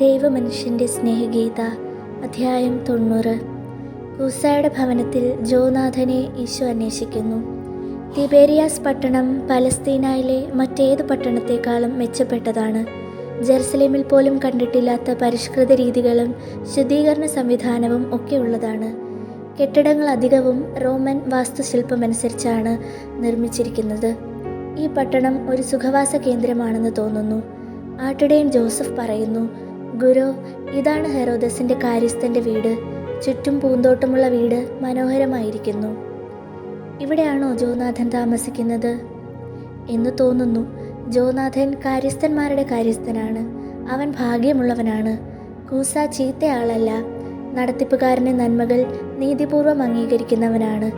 ദൈവമനുഷ്യന്റെ സ്നേഹഗീത അധ്യായം തൊണ്ണൂറ്. കൂസായുടെ ഭവനത്തിൽ ജോനാഥനെ ഈശോ അന്വേഷിക്കുന്നു. തിബേരിയാസ് പട്ടണം പലസ്തീനയിലെ മറ്റേത് പട്ടണത്തെക്കാളും മെച്ചപ്പെട്ടതാണ്. ജെറുസലേമിൽ പോലും കണ്ടിട്ടില്ലാത്ത പരിഷ്കൃത രീതികളും ശുദ്ധീകരണ സംവിധാനവും ഒക്കെ ഉള്ളതാണ്. കെട്ടിടങ്ങൾ അധികവും റോമൻ വാസ്തുശില്പമനുസരിച്ചാണ് നിർമ്മിച്ചിരിക്കുന്നത്. ഈ പട്ടണം ഒരു സുഖവാസ കേന്ദ്രമാണെന്ന് തോന്നുന്നു. ആട്ടിടയൻ ജോസഫ് പറയുന്നു ഗുരു ഇതാണ് ഹെറോദസിന്റെ കാര്യസ്ഥന്റെ വീട്. ചുറ്റും പൂന്തോട്ടമുള്ള വീട് മനോഹരമായിരിക്കുന്നു. ഇവിടെയാണോ ജോനാഥൻ താമസിക്കുന്നത്? എന്ന് തോന്നുന്നു. ജോനാഥൻ കാര്യസ്ഥന്മാരുടെ കാര്യസ്ഥനാണ്. അവൻ ഭാഗ്യമുള്ളവനാണ്. കൂസ ചീത്തയാളല്ല. നടത്തിപ്പുകാരന്റെ നന്മകൾ നീതിപൂർവം അംഗീകരിക്കുന്നവനാണ്.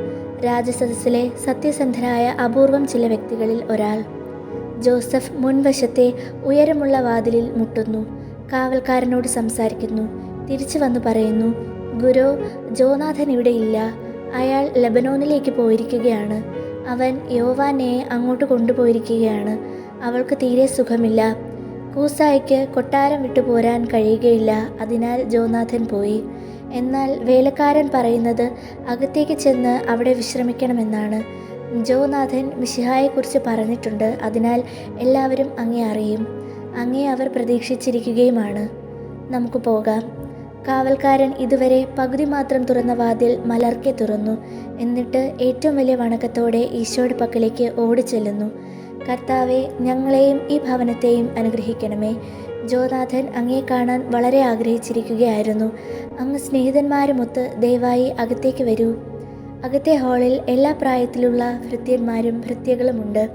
രാജസദസ്സിലെ സത്യസന്ധരായ അപൂർവം ചില വ്യക്തികളിൽ ഒരാൾ. ജോസഫ് മുൻവശത്തെ ഉയരമുള്ള വാതിലിൽ മുട്ടുന്നു. കാവൽക്കാരനോട് സംസാരിക്കുന്നു. തിരിച്ചു വന്ന് പറയുന്നു ഗുരു ജോനാഥൻ ഇവിടെ ഇല്ല. അയാൾ ലബനോനിലേക്ക് പോയിരിക്കുകയാണ്. അവൻ യോവാനെ അങ്ങോട്ട് കൊണ്ടുപോയിരിക്കുകയാണ്. അവൾക്ക് തീരെ സുഖമില്ല. കൂസായിക്ക് കൊട്ടാരം വിട്ടു പോരാൻ കഴിയുകയില്ല. അതിനാൽ ജോനാഥൻ പോയി. എന്നാൽ വേലക്കാരൻ പറയുന്നത് അകത്തേക്ക് ചെന്ന് അവിടെ വിശ്രമിക്കണമെന്നാണ്. ജോനാഥൻ മിഷിഹായെക്കുറിച്ച് പറഞ്ഞിട്ടുണ്ട്. അതിനാൽ എല്ലാവരും അങ്ങേ അറിയും. അങ്ങേ അവർ പ്രതീക്ഷിച്ചിരിക്കുകയുമാണ്. നമുക്ക് പോകാം. കാവൽക്കാരൻ ഇതുവരെ പകുതി മാത്രം തുറന്ന വാതിൽ മലർക്കെ തുറന്നു. എന്നിട്ട് ഏറ്റവും വലിയ വണക്കത്തോടെ ഈശോയുടെ പക്കലേക്ക് ഓടിച്ചെല്ലുന്നു. കർത്താവെ ഞങ്ങളെയും ഈ ഭവനത്തെയും അനുഗ്രഹിക്കണമേ. ജോനാഥൻ അങ്ങേ കാണാൻ വളരെ ആഗ്രഹിച്ചിരിക്കുകയായിരുന്നു. അങ്ങ് സ്നേഹിതന്മാരുമൊത്ത് ദയവായി അകത്തേക്ക് വരൂ. അകത്തെ ഹാളിൽ എല്ലാ പ്രായത്തിലുള്ള ഭൃത്യന്മാരും ഭൃത്യകളുമുണ്ട്.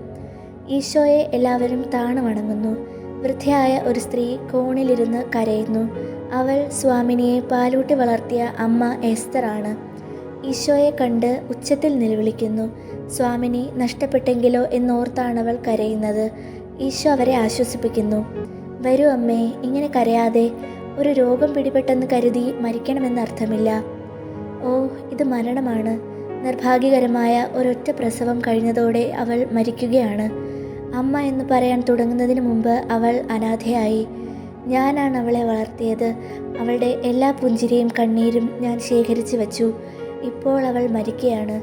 ഈശോയെ എല്ലാവരും താണു വണങ്ങുന്നു വൃദ്ധയായ ഒരു സ്ത്രീ കോണിലിരുന്ന് കരയുന്നു. അവൾ സ്വാമിനിയെ പാലൂട്ടി വളർത്തിയ അമ്മ എസ്തറാണ്. ഈശോയെ കണ്ട് ഉച്ചത്തിൽ നിലവിളിക്കുന്നു. സ്വാമിനി നഷ്ടപ്പെട്ടെങ്കിലോ എന്നോർത്താണ് അവൾ കരയുന്നത്. ഈശോ അവരെ ആശ്വസിപ്പിക്കുന്നു. വരൂ അമ്മേ ഇങ്ങനെ കരയാതെ. ഒരു രോഗം പിടിപെട്ടെന്ന് കരുതി മരിക്കണമെന്ന് അർത്ഥമില്ല. ഓ ഇത് മരണമാണ്. നിർഭാഗ്യകരമായ ഒരൊറ്റ പ്രസവം കഴിഞ്ഞതോടെ അവൾ മരിക്കുകയാണ്. അമ്മ എന്ന് പറയാൻ തുടങ്ങുന്നതിന് മുമ്പ് അവൾ അനാഥയായി. ഞാനാണ് അവളെ വളർത്തിയത്. അവളുടെ എല്ലാ പുഞ്ചിരിയും കണ്ണീരും ഞാൻ ശേഖരിച്ചു വച്ചു. ഇപ്പോൾ അവൾ മരിക്കുകയാണ്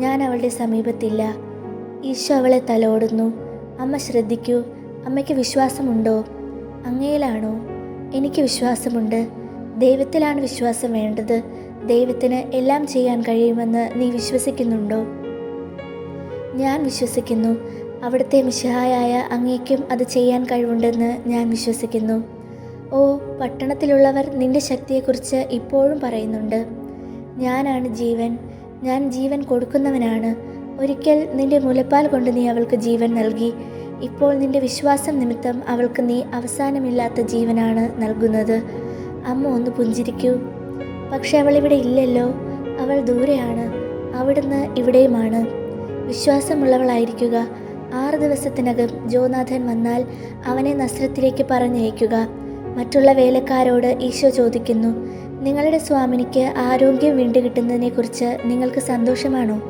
ഞാൻ അവളുടെ സമീപത്തില്ല. ഈശോ അവളെ തലോടുന്നു. അമ്മ ശ്രദ്ധിക്കൂ അമ്മയ്ക്ക് വിശ്വാസമുണ്ടോ? അങ്ങയിലാണോ? എനിക്ക് വിശ്വാസമുണ്ട്. ദൈവത്തിലാണ് വിശ്വാസം വേണ്ടത്. ദൈവത്തിന് എല്ലാം ചെയ്യാൻ കഴിയുമെന്ന് നീ വിശ്വസിക്കുന്നുണ്ടോ? ഞാൻ വിശ്വസിക്കുന്നു. അവിടുത്തെ മിശിഹായായ അങ്ങേക്കും അത് ചെയ്യാൻ കഴിവുണ്ടെന്ന് ഞാൻ വിശ്വസിക്കുന്നു. ഓ പട്ടണത്തിലുള്ളവർ നിന്റെ ശക്തിയെക്കുറിച്ച് ഇപ്പോഴും പറയുന്നുണ്ട്. ഞാനാണ് ജീവൻ. ഞാൻ ജീവൻ കൊടുക്കുന്നവനാണ്. ഒരിക്കൽ നിന്റെ മുലപ്പാൽ കൊണ്ട് നീ അവൾക്ക് ജീവൻ നൽകി. ഇപ്പോൾ നിന്റെ വിശ്വാസം നിമിത്തം അവൾക്ക് നീ അവസാനമില്ലാത്ത ജീവനാണ് നൽകുന്നത്. അമ്മ ഒന്ന് പുഞ്ചിരിക്കൂ. പക്ഷെ അവൾ ഇവിടെ ഇല്ലല്ലോ. അവൾ ദൂരെയാണ്. അവിടുന്ന് ഇവിടെയുമാണ്. വിശ്വാസമുള്ളവളായിരിക്കുക. ആറ് ദിവസത്തിനകം ജോനാഥൻ വന്നാൽ അവനെ നസ്രത്തിലേക്ക് പറഞ്ഞയക്കുക. മറ്റുള്ള വേലക്കാരോട് ഈശോ ചോദിക്കുന്നു നിങ്ങളുടെ സ്വാമിനിക്ക് ആരോഗ്യം വീണ്ടുകിട്ടുന്നതിനെക്കുറിച്ച് നിങ്ങൾക്ക് സന്തോഷമാണോ?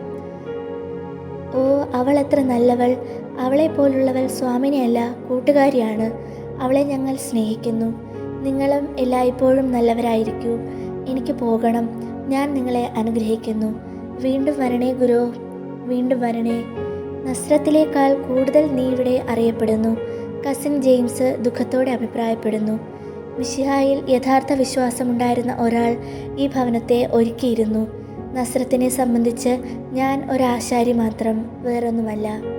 ഓ അവൾ എത്ര നല്ലവൾ. അവളെ പോലുള്ളവൾ സ്വാമിനിയല്ല കൂട്ടുകാരിയാണ്. അവളെ ഞങ്ങൾ സ്നേഹിക്കുന്നു. നിങ്ങളും എല്ലായ്പ്പോഴും നല്ലവരായിരിക്കൂ. എനിക്ക് പോകണം. ഞാൻ നിങ്ങളെ അനുഗ്രഹിക്കുന്നു. വീണ്ടും വരണേ ഗുരു. വീണ്ടും വരണേ. നസ്രത്തിലേക്കാൾ കൂടുതൽ നീ ഇവിടെ അറിയപ്പെടുന്നു. കസിൻ ജെയിംസ് ദുഃഖത്തോടെ അഭിപ്രായപ്പെടുന്നു. മിഷിഹായിൽ യഥാർത്ഥ വിശ്വാസമുണ്ടായിരുന്ന ഒരാൾ ഈ ഭവനത്തെ ഒരുക്കിയിരുന്നു. നസ്രത്തിനെ സംബന്ധിച്ച് ഞാൻ ഒരാശാരി മാത്രം വേറൊന്നുമല്ല.